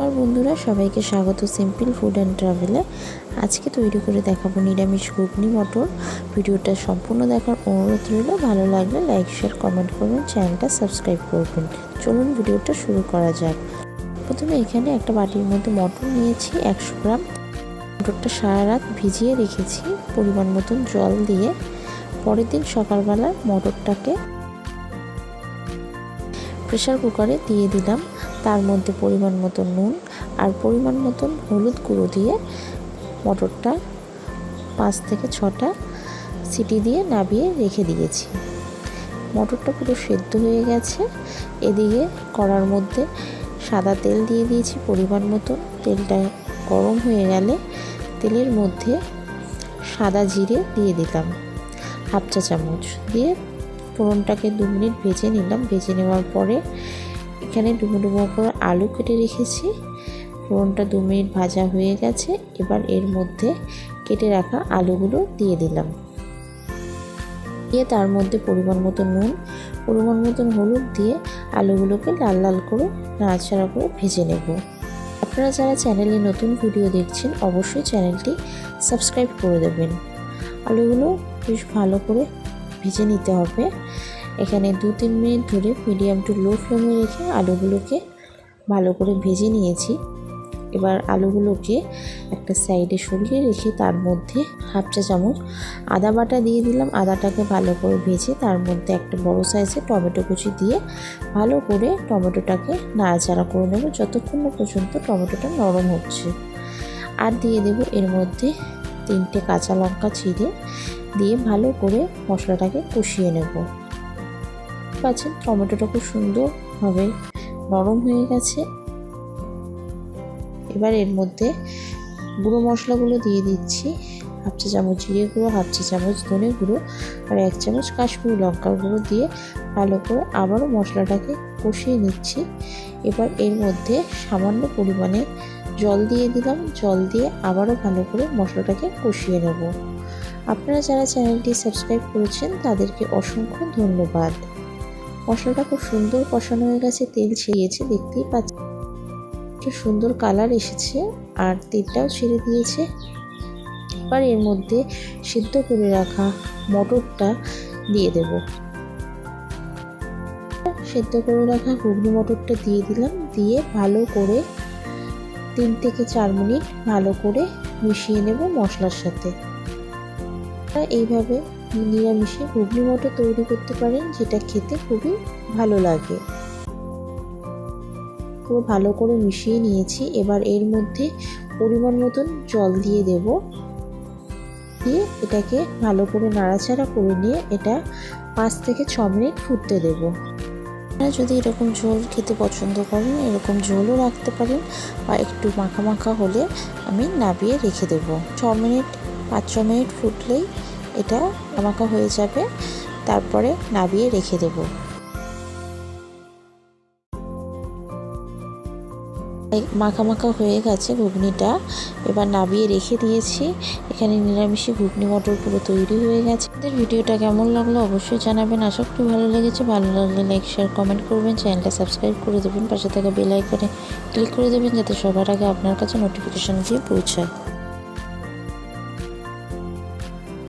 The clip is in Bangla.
আমার বন্ধুরা সবাইকে স্বাগত সিম্পল ফুড অ্যান্ড ট্রাভেলে। আজকে তৈরি করে দেখাবো নিরামিষ ঘুগনি মটর। ভিডিওটা সম্পূর্ণ দেখার অনুরোধ রইল। ভালো লাগলে লাইক, শেয়ার, কমেন্ট করবেন, চ্যানেলটা সাবস্ক্রাইব করবেন। চলুন ভিডিওটা শুরু করা যাক। প্রথমে এখানে একটা বাটির মধ্যে মটর নিয়েছি, একশো গ্রাম। মটরটা সারা রাত ভিজিয়ে রেখেছি পরিমাণ মতন জল দিয়ে। পরের দিন সকালবেলা মটরটাকে প্রেশার কুকারে দিয়ে দিলাম। তার মধ্যে পরিমাণ মতো নুন আর পরিমাণ মতন হলুদ গুঁড়ো দিয়ে মটরটা পাঁচ থেকে ছটা সিটি দিয়ে নাবিয়ে রেখে দিয়েছি। মটরটা পুরো সেদ্ধ হয়ে গেছে। এদিকে কড়ার মধ্যে সাদা তেল দিয়ে দিয়েছি পরিমাণ মতন। তেলটা গরম হয়ে গেলে তেলের মধ্যে সাদা জিরে দিয়ে দিলাম হাফ চা চামচ। দিয়ে ফোড়নটাকে দু মিনিট ভেজে নিলাম। ভেজে নেওয়ার পরে এখানে ডুবো ডুবো করে আলু কেটে রেখেছি। ফোড়নটা দু মিনিট ভাজা হয়ে গেছে। এবার এর মধ্যে কেটে রাখা আলুগুলো দিয়ে দিলাম। দিয়ে তার মধ্যে পরিমাণ মতো নুন, পরিমাণ মতন হলুদ দিয়ে আলুগুলোকে লাল লাল করে নাড়াচাড়া করে ভেজে নেব। আপনারা যারা চ্যানেলে নতুন ভিডিও দেখছেন, অবশ্যই চ্যানেলটি সাবস্ক্রাইব করে দেবেন। আলুগুলো বেশ ভালো করে ভেজে নিতে হবে। এখানে দু তিন মিনিট ধরে মিডিয়াম টু লো ফ্লেমে রেখে আলুগুলোকে ভালো করে ভেজে নিয়েছি। এবার আলুগুলোকে একটা সাইডে সরিয়ে রেখে তার মধ্যে হাফ চা চামচ আদা বাটা দিয়ে দিলাম। আদাটাকে ভালো করে ভেজে তার মধ্যে একটা বড় সাইজে টমেটো কুচি দিয়ে ভালো করে টমেটোটাকে নাড়াচাড়া করে নেব যতক্ষণ না পর্যন্ত টমেটোটা নরম হচ্ছে। আর দিয়ে দেব এর মধ্যে তিনটে কাঁচা লঙ্কা ছিঁড়ে দিয়ে ভালো করে মশলাটাকে কষিয়ে নেব। পাচ্ছেন, টমেটোটা খুব সুন্দরভাবে নরম হয়ে গেছে। এবার এর মধ্যে গুঁড়ো মশলাগুলো দিয়ে দিচ্ছি, হাফ চা চামচ জিরে গুঁড়ো, হাফ চা চামচ ধনে গুঁড়ো আর এক চামচ কাশ্মীরি লঙ্কার গুঁড়ো দিয়ে ভালো করে আবারও মশলাটাকে কষিয়ে নিচ্ছি। এবার এর মধ্যে সামান্য পরিমাণে জল দিয়ে দিলাম। জল দিয়ে আবারও ভালো করে মশলাটাকে কষিয়ে নেব। আপনারা যারা চ্যানেলটি সাবস্ক্রাইব করেছেন, তাদেরকে অসংখ্য ধন্যবাদ। মশলাটা খুব সুন্দর কষানো হয়ে গেছে, তেল ছেড়িয়েছে দেখতেই পাচ্ছি। একটা সুন্দর কালার এসেছে আর তেলটাও ছেড়ে দিয়েছে। এবার এর মধ্যে সিদ্ধ করে রাখা মটরটা দিয়ে দেব। সেদ্ধ করে রাখা ঘুগনি মটরটা দিয়ে দিলাম, দিয়ে ভালো করে তিন থেকে চার মিনিট ভালো করে মিশিয়ে নেব মশলার সাথে। এইভাবে নিরামিষে ঘুগনি মটর তৈরি করতে পারেন, যেটা খেতে খুবই ভালো লাগে। পুরো ভালো করে মিশিয়ে নিয়েছি। এবার এর মধ্যে পরিমাণ মতন জল দিয়ে দেব। দিয়ে এটাকে ভালো করে নাড়াচাড়া করে নিয়ে এটা পাঁচ থেকে ছ মিনিট ফুটতে দেব। আপনারা যদি এরকম ঝোল খেতে পছন্দ করেন, এরকম ঝোলও রাখতে পারেন বা একটু মাখা মাখা হলে আমি নাবিয়ে রেখে দেব। ছ মিনিট, পাঁচ ছ মিনিট ফুটলেই এটা মাখা হয়ে যাবে। তারপরে নাবিয়ে রেখে দেব। মাখা মাখা হয়ে গেছে ঘুগনিটা। এবার নাবিয়ে রেখে দিয়েছি। এখানে নিরামিষে ঘুগনি মটর পুরো তৈরি হয়ে গেছে। আমাদের ভিডিওটা কেমন লাগল অবশ্যই জানাবেন। আশা করি ভালো লেগেছে। ভালো লাগলে লাইক, শেয়ার, কমেন্ট করবেন। চ্যানেলটা সাবস্ক্রাইব করে দেবেন। পাশে থাকা বেল আইকনে ক্লিক করে দেবেন যাতে সবার আগে আপনার কাছে নোটিফিকেশান দিয়ে পৌঁছায়।